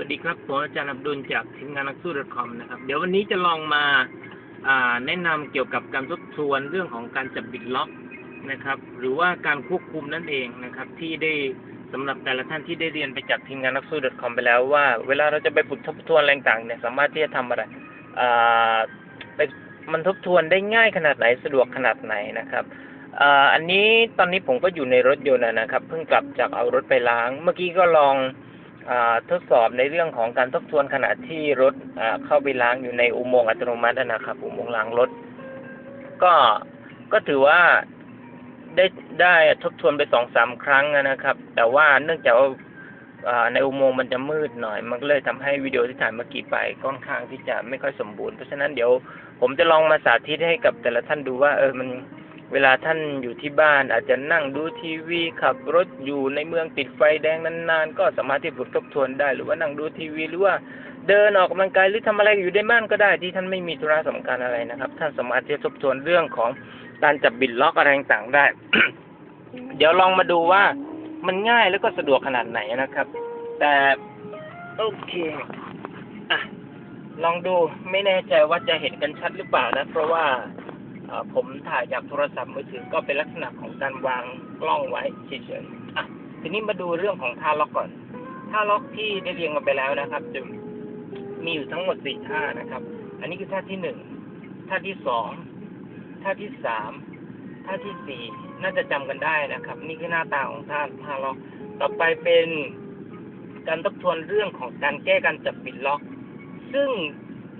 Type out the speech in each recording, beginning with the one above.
สวัสดีครับผมอาจารย์อับดุลจากทีมงานนักสู้ .com นะครับ เดี๋ยววันนี้จะลองมาแนะนำเกี่ยวกับการทบทวนเรื่องของการจับบิดล็อกนะครับ หรือว่าการควบคุมนั่นเองนะครับ ที่ได้สำหรับแต่ละท่านที่ได้เรียนไปจากทีมงานนักสู้ .com ไปแล้วว่า เวลาเราจะไปฝึกทบทวนอะไรต่างเนี่ยสามารถที่จะทำอะไรอ่าไปมันทบทวนได้ง่ายขนาดไหนสะดวกขนาดไหนนะครับอ่าอันนี้ตอนนี้ผมก็อยู่ในรถยนต์นะครับ เพิ่งกลับจากเอารถไปล้าง เมื่อกี้ก็ลอง ทดสอบในเรื่องของการทบทวนขณะที่รถเข้าไปล้างอยู่ในอุโมงค์อัตโนมัตินะครับอุโมงค์ล้างรถ ก็ก็ถือว่าได้ได้ทบทวนไปสองสามครั้งนะครับ แต่ว่าเนื่องจากว่าในอุโมงค์มันจะมืดหน่อย มันก็เลยทำให้วิดีโอที่ถ่ายเมื่อกี้ไปค่อนข้างที่จะไม่ค่อยสมบูรณ์เพราะฉะนั้นเดี๋ยวผมจะลองมาสาธิตให้กับแต่ละท่านดูว่าเออมัน เวลาท่านอยู่ที่บ้านอาจจะนั่งดูทีวีขับรถอยู่ในเมืองติดไฟแดงนานๆ ก็สามารถที่ฝึกทบทวนได้ หรือว่านั่งดูทีวีหรือว่าเดินออกกำลังกายหรือทำอะไรอยู่ในบ้านก็ได้ที่ท่านไม่มีธุระสำคัญอะไรนะครับ ท่านสามารถที่จะทบทวนเรื่องของการจับบิดล็อกอะไรต่างๆได้ เดี๋ยวลองมาดูว่ามันง่ายแล้วก็สะดวกขนาดไหนนะครับ แต่โอเคอะลองดูไม่แน่ใจว่าจะเห็นกันชัดหรือเปล่านะ เพราะว่า ผมถ่ายจากโทรศัพท์มือถือก็เป็นลักษณะของการวางกล้องไว้เฉยๆอะทีนี้มาดูเรื่องของท่าล็อกก่อน ท่าล็อกที่ได้เรียงกันไปแล้วนะครับจะมีอยู่ทั้งหมดสี่ท่านะครับ อันนี้คือท่าที่หนึ่งท่าที่สองท่าที่สามท่าที่สี่น่าจะจำกันได้นะครับ นี่คือหน้าตาของท่าท่าล็อก ต่อไปเป็นการทบทวนเรื่องของการแก้การจับปิดล็อก ซึ่ง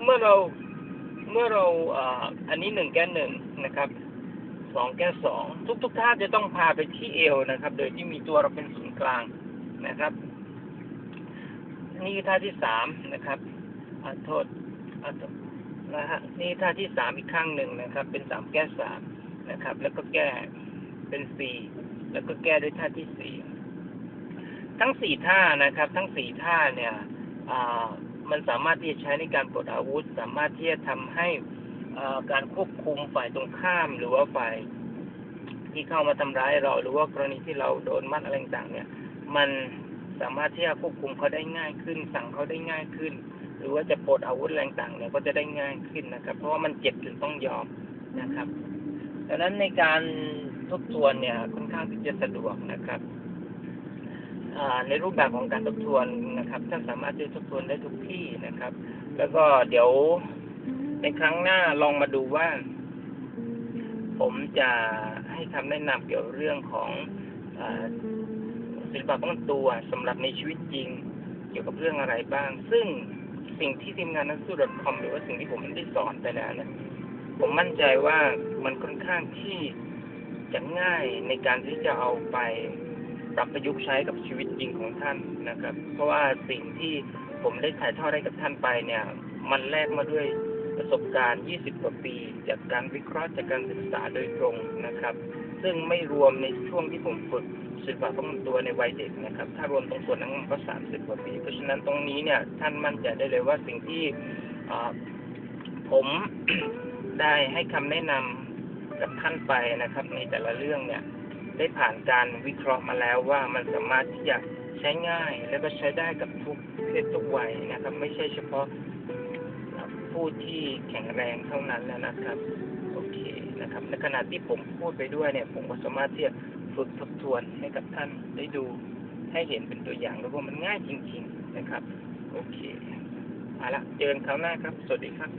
เมื่อเรา เมื่อเราอันนี้หนึ่งแก้หนึ่งนะครับสองแก้สองทุกทุกๆท่าจะต้องพาไปที่เอวนะครับ โดยที่มีตัวเราเป็นศูนย์กลางนะครับ นี่ท่าที่สามนะครับอโทษอโทษนะฮะนี่ท่าที่สามอีกข้างหนึ่งนะครับ เป็นสามแก้สามนะครับ แล้วก็แก้เป็นสี่แล้วก็แก้ด้วยท่าที่สี่ทั้งสี่ท่านะครับ ทั้งสี่ท่าเนี่ยอ่า มันสามารถที่จะใช้ในการปลดอาวุธ สามารถที่จะทำให้การควบคุมฝ่ายตรงข้ามหรือว่าฝ่ายที่เข้ามาทำร้ายเรา หรือว่ากรณีที่เราโดนมัดอะไรต่างเนี่ย มันสามารถที่จะควบคุมเขาได้ง่ายขึ้น สั่งเขาได้ง่ายขึ้น หรือว่าจะปลดอาวุธอะไรต่างเนี่ยก็จะได้ง่ายขึ้นนะครับ เพราะว่ามันเจ็บจนต้องยอมนะครับดังนั้นในการทบทวนเนี่ยค่อนข้างที่จะสะดวกนะครับ ในรูปแบบของการทบทวนนะครับ ท่านสามารถที่จะทบทวนได้ทุกที่นะครับ แล้วก็เดี๋ยวในครั้งหน้าลองมาดูว่า ผมจะให้คำแนะนำเกี่ยวเรื่องของอาศิลปะป้องกันตัวสำหรับในชีวิตจริง เกี่ยวกับเรื่องอะไรบ้าง ซึ่งสิ่งที่ทีมงานนักสู้ .com หรือว่าสิ่งที่ผมได้สอนไปแล้วเนี่ยผมมั่นใจว่ามันค่อนข้างที่จะง่ายในการที่จะเอาไป ปรับประยุกต์ใช้กับชีวิตจริงของท่านนะครับ เพราะว่าสิ่งที่ผมได้ถ่ายทอดให้กับท่านไปเนี่ย มันแลกมาด้วยประสบการณ์ 20 กว่าปี จากการวิเคราะห์จากการศึกษาโดยตรงนะครับ ซึ่งไม่รวมในช่วงที่ผมฝึกศิลปะป้องกันตัวในวัยเด็กนะครับ ถ้ารวมตรงส่วนนั้นก็ 30 กว่าปี เพราะฉะนั้นตรงนี้เนี่ยท่านมั่นใจได้เลยว่าสิ่งที่ผมได้ให้คำแนะนำกับท่านไปนะครับ ในแต่ละเรื่องเนี่ย ได้ผ่านการวิเคราะห์มาแล้วว่ามันสามารถที่จะใช้ง่าย แล้วก็ใช้ได้กับทุกเพศทุกวัยนะครับ ไม่ใช่เฉพาะผู้ที่แข็งแรงเท่านั้นแล้วนะครับโอเคนะครับในขณะที่ผมพูดไปด้วยเนี่ย ผมก็สามารถที่จะฝึกทบทวนให้กับท่านได้ดูให้เห็นเป็นตัวอย่างแล้วว่ามันง่ายจริง ๆ นะครับ โอเคเอาละเจอกันคราวหน้าครับ สวัสดีครับ